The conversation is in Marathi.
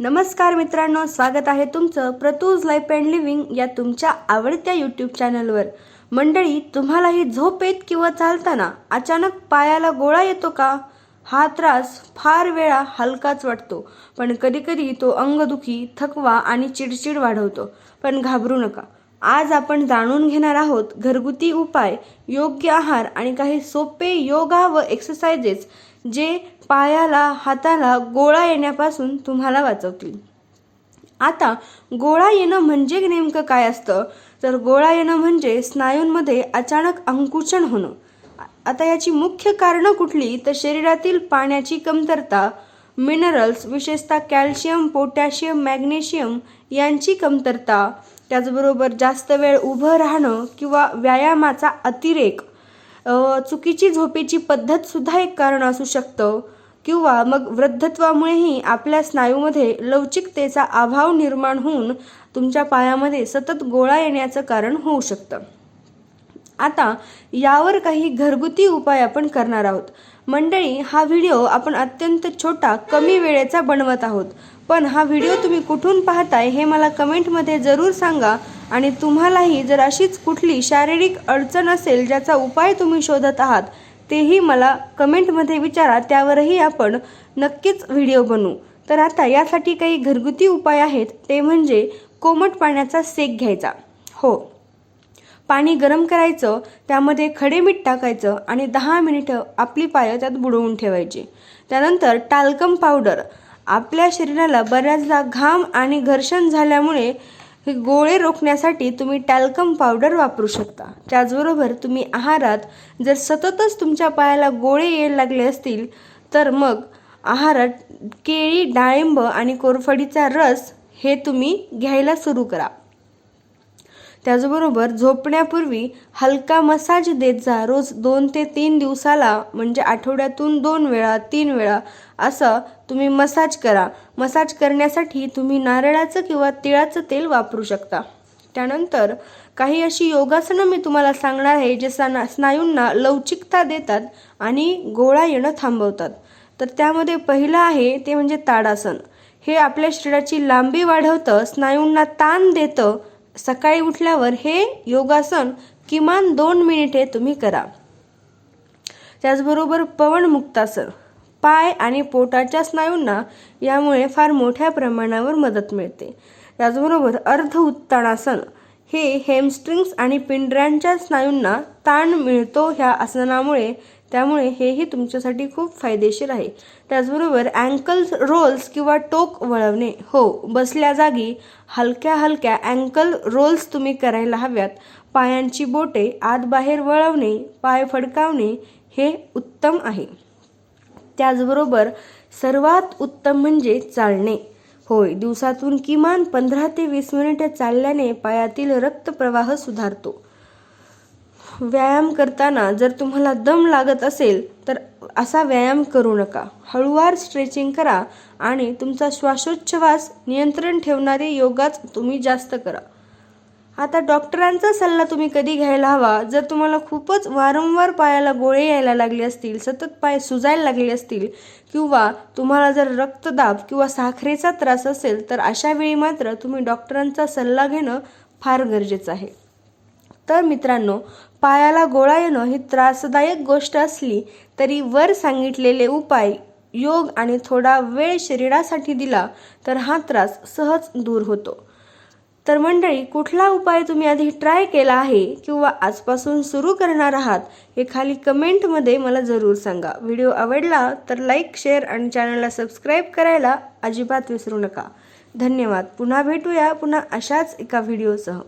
नमस्कार मित्रांनो स्वागत आहे तुमचं प्रतूज लाईफ अँड लिव्हिंग या तुमच्या आवडत्या यूट्यूब चॅनलवर मंडळी तुम्हालाही झोप येत किंवा चालताना अचानक पायाला गोळा येतो का? हा त्रास फार वेळा हलकाच वाटतो पण कधीकधी तो अंगदुखी थकवा आणि चिडचिड वाढवतो. पण घाबरू नका. आज आपण जाणून घेणार आहोत घरगुती उपाय योग्य आहार आणि काही सोपे योगा व एक्सरसाइजेस जे पायाला हाताला गोळा येण्यापासून तुम्हाला वाचवतील. आता गोळा येणं म्हणजे नेमकं काय असतं? तर गोळा येणं म्हणजे स्नायूंमध्ये अचानक अंकुचन होणं. आता याची मुख्य कारणं कुठली? तर शरीरातील पाण्याची कमतरता मिनरल्स विशेषतः कॅल्शियम पोटॅशियम मॅग्नेशियम यांची कमतरता त्याचबरोबर जास्त वेळ उभं राहणं किंवा व्यायामाचा अतिरेक चुकीची झोपेची पद्धतसुद्धा एक कारण असू शकतं. किंवा मग वृद्धत्वामुळेही आपल्या स्नायूमध्ये लवचिकतेचा अभाव निर्माण होऊन तुमच्या पायामध्ये सतत गोळा येण्याचं कारण होऊ शकतं. आता यावर काही घरगुती उपाय आपण करणार आहोत. मंडळी हा व्हिडिओ आपण अत्यंत छोटा कमी वेळेचा बनवत आहोत. पण हा व्हिडिओ तुम्ही कुठून पाहताय हे मला कमेंटमध्ये जरूर सांगा आणि तुम्हालाही जर अशीच कुठली शारीरिक अडचण असेल ज्याचा उपाय तुम्ही शोधत आहात तेही मला कमेंटमध्ये विचारा त्यावरही आपण नक्कीच व्हिडिओ बनवू. तर आता यासाठी काही घरगुती उपाय आहेत ते म्हणजे कोमट पाण्याचा सेक घ्यायचा. हो. पाणी गरम करायचं त्यामध्ये खडे मीठ टाकायचं आणि दहा मिनिटं आपली पायं त्यात बुडवून ठेवायची. त्यानंतर टाल्कम पावडर आपल्या शरीराला बऱ्याचदा घाम आणि घर्षण झाल्यामुळे हे गोळे रोखण्यासाठी तुम्ही टॅल्कम पावडर वापरू शकता. त्याचबरोबर तुम्ही आहारात जर सततच तुमच्या पायाला गोळे यायला लागले असतील तर मग आहारात केळी डाळिंब आणि कोरफडीचा रस हे तुम्ही घ्यायला सुरू करा. त्याचबरोबर झोपण्यापूर्वी हलका मसाज देत जा. रोज दोन ते तीन दिवसाला म्हणजे आठवड्यातून दोन वेळा तीन वेळा असं तुम्ही मसाज करा. मसाज करण्यासाठी तुम्ही नारळाचं किंवा तिळाचं तेल वापरू शकता. त्यानंतर काही अशी योगासनं मी तुम्हाला सांगणार आहे जे सना स्नायूंना लवचिकता देतात आणि गोळा येणं थांबवतात. तर त्यामध्ये पहिलं आहे ते म्हणजे ताडासन. हे आपल्या शरीराची लांबी वाढवतं स्नायूंना ताण देतं सकाळी उठल्यावर हे योगासन किमान दोन मिनिटे तुम्ही करा. त्याचबरोबर पवनमुक्तासन पाय आणि पोटाच्या स्नायूंना यामुळे फार मोठ्या प्रमाणावर मदत मिळते. त्याचबरोबर अर्ध उत्तानासन हे हेमस्ट्रिंग्स आणि पिंडऱ्यांच्या स्नायूंना ताण मिळतो ह्या आसनामुळे. त्यामुळे हेही तुमच्यासाठी खूप फायदेशीर आहे. त्याचबरोबर अँकल रोल्स किंवा टोक वळवणे. हो बसल्या जागी हलक्या हलक्या अँकल रोल्स तुम्ही करायला हव्यात. पायांची बोटे आत बाहेर वळवणे पाय फडकावणे हे उत्तम आहे. त्याचबरोबर सर्वात उत्तम म्हणजे चालणे. होय दिवसातून किमान पंधरा ते वीस मिनिटे चालल्याने पायातील रक्तप्रवाह सुधारतो. व्यायाम करताना जर तुम्हाला दम लागत असेल तर असा व्यायाम करू नका. हळूवार स्ट्रेचिंग करा आणि तुमचा श्वासोच्छवास नियंत्रण ठेवणारे योगाच तुम्ही जास्त करा. आता डॉक्टरांचा सल्ला तुम्ही कधी घ्यायला हवा? जर तुम्हाला खूपच वारंवार पायाला गोळे यायला लागले असतील सतत पाय सुजायला लागले असतील किंवा तुम्हाला जर रक्तदाब किंवा साखरेचा त्रास असेल तर अशा वेळी मात्र तुम्ही डॉक्टरांचा सल्ला घेणं फार गरजेचं आहे. तर मित्रांनो पायाला गोळा येणं ही त्रासदायक गोष्ट असली तरी वर सांगितलेले उपाय योग आणि थोडा वेळ शरीरासाठी दिला तर हा त्रास सहज दूर होतो. तर मंडळी कुठला उपाय तुम्ही आधी ट्राय केला आहे किंवा आजपासून सुरू करणार आहात हे खाली कमेंटमध्ये मला जरूर सांगा. व्हिडिओ आवडला तर लाईक शेअर आणि चॅनलला सबस्क्राईब करायला अजिबात विसरू नका. धन्यवाद. पुन्हा भेटूया पुन्हा अशाच एका व्हिडिओसह